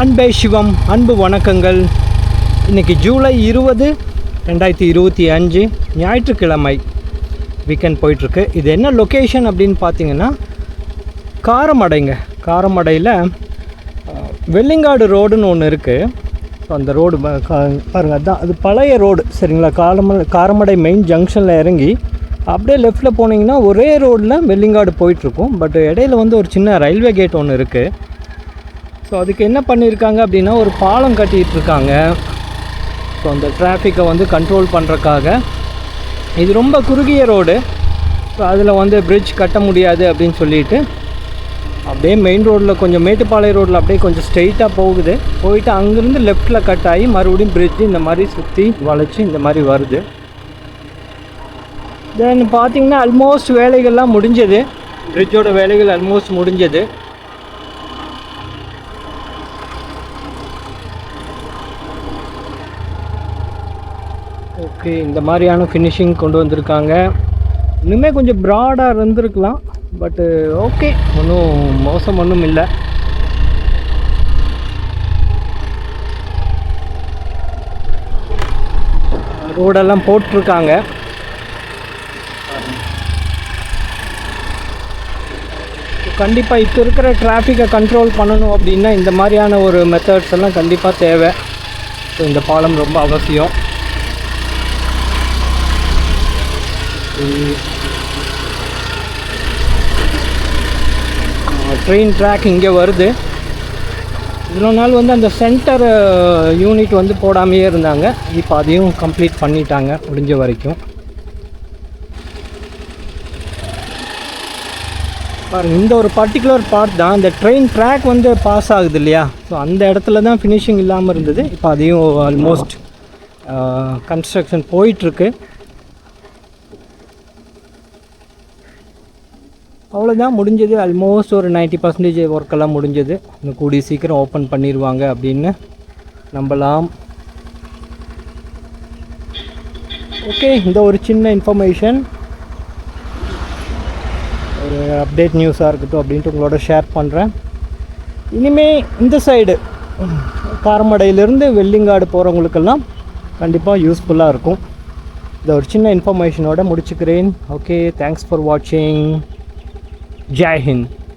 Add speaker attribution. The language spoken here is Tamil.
Speaker 1: அன்பே சிவம் அன்பு வணக்கங்கள். இன்றைக்கி ஜூலை இருபது ரெண்டாயிரத்தி இருபத்தி அஞ்சு ஞாயிற்றுக்கிழமை. வீக்கெண்ட் போயிட்டுருக்கு. இது என்ன லொக்கேஷன் அப்படின்னு பார்த்தீங்கன்னா காரமடைங்க. காரமடையில் வெள்ளிங்காடு ரோடுன்னு ஒன்று இருக்குது ஸோ அந்த ரோடு பாருங்கள் அதுதான் அது பழைய ரோடு சரிங்களா? காரம காரமடை மெயின் ஜங்ஷனில் இறங்கி அப்படியே லெஃப்ட்டில் போனீங்கன்னா ஒரே ரோடில் வெள்ளிங்காடு போயிட்டுருக்கும். பட் இடையில வந்து ஒரு சின்ன ரயில்வே கேட் ஒன்று இருக்குது ஸோ அதுக்கு என்ன பண்ணியிருக்காங்க அப்படின்னா ஒரு பாலம் கட்டிகிட்ருக்காங்க ஸோ அந்த டிராஃபிக்கை வந்து கண்ட்ரோல் பண்ணுறக்காக இது ரொம்ப குறுகிய ரோடு ஸோ அதில் வந்து பிரிட்ஜ் கட்ட முடியாது அப்படின்னு சொல்லிட்டு அப்படியே மெயின் ரோட்டில் கொஞ்சம் மேட்டுப்பாளைய ரோட்டில் அப்படியே கொஞ்சம் ஸ்ட்ரெயிட்டாக போகுது. போயிட்டு அங்கேருந்து லெஃப்ட்டில் கட் ஆகி மறுபடியும் பிரிட்ஜ் இந்த மாதிரி சுற்றி வளைச்சி இந்த மாதிரி வருது. தென் பார்த்திங்கன்னா ஆல்மோஸ்ட் வேலைகள்லாம் முடிஞ்சது. பிரிட்ஜோட வேலைகள் ஆல்மோஸ்ட் முடிஞ்சது. ஓகே இந்த மாதிரியான ஃபினிஷிங் கொண்டு வந்திருக்காங்க. இன்னுமே கொஞ்சம் ப்ராடாக இருந்திருக்கலாம் பட்டு ஓகே ஒன்றும் மோசம் ஒன்றும் இல்லை. ரோடெல்லாம் போட்டிருக்காங்க. கண்டிப்பாக இப்போ இருக்கிற டிராஃபிக்கை கண்ட்ரோல் பண்ணணும் அப்படின்னா இந்த மாதிரியான ஒரு மெத்தட்ஸ் எல்லாம் கண்டிப்பாக தேவை. ஸோ இந்த பாலம் ரொம்ப அவசியம். ட்ரெயின் ட்ராக் இங்கே வருது. இவ்வளோ நாள் வந்து அந்த சென்டர் யூனிட் வந்து போடாமையே இருந்தாங்க. இப்போ அதையும் கம்ப்ளீட் பண்ணிட்டாங்க முடிஞ்ச வரைக்கும். பாருங்க இந்த ஒரு பர்டிகுலர் பார்ட் தான். இந்த ட்ரெயின் ட்ராக் வந்து பாஸ் ஆகுது இல்லையா? ஸோ அந்த இடத்துல தான் ஃபினிஷிங் இல்லாமல் இருந்தது. இப்போ அதையும் ஆல்மோஸ்ட் கன்ஸ்ட்ரக்ஷன் போயிட்டுருக்கு அவ்வளோதான் முடிஞ்சது. ஆல்மோஸ்ட் ஒரு 90% பர்சன்டேஜ் ஒர்க்கெல்லாம் முடிஞ்சது. இன்னும் கூடிய சீக்கிரம் ஓப்பன் பண்ணிடுவாங்க அப்படின்னு நம்பலாம். ஓகே இந்த ஒரு சின்ன இன்ஃபர்மேஷன் ஒரு அப்டேட் நியூஸாக இருக்கட்டும் அப்படின்ட்டு உங்களோட ஷேர் பண்ணுறேன் இனிமே இந்த சைடு காரமடையிலேருந்து வெள்ளிங்காடு போகிறவங்களுக்கெல்லாம் கண்டிப்பாக யூஸ்ஃபுல்லாக இருக்கும். இந்த ஒரு சின்ன இன்ஃபர்மேஷனோட முடிச்சுக்கிறேன். ஓகே தேங்க்ஸ் ஃபார் வாட்சிங் Jai Hind.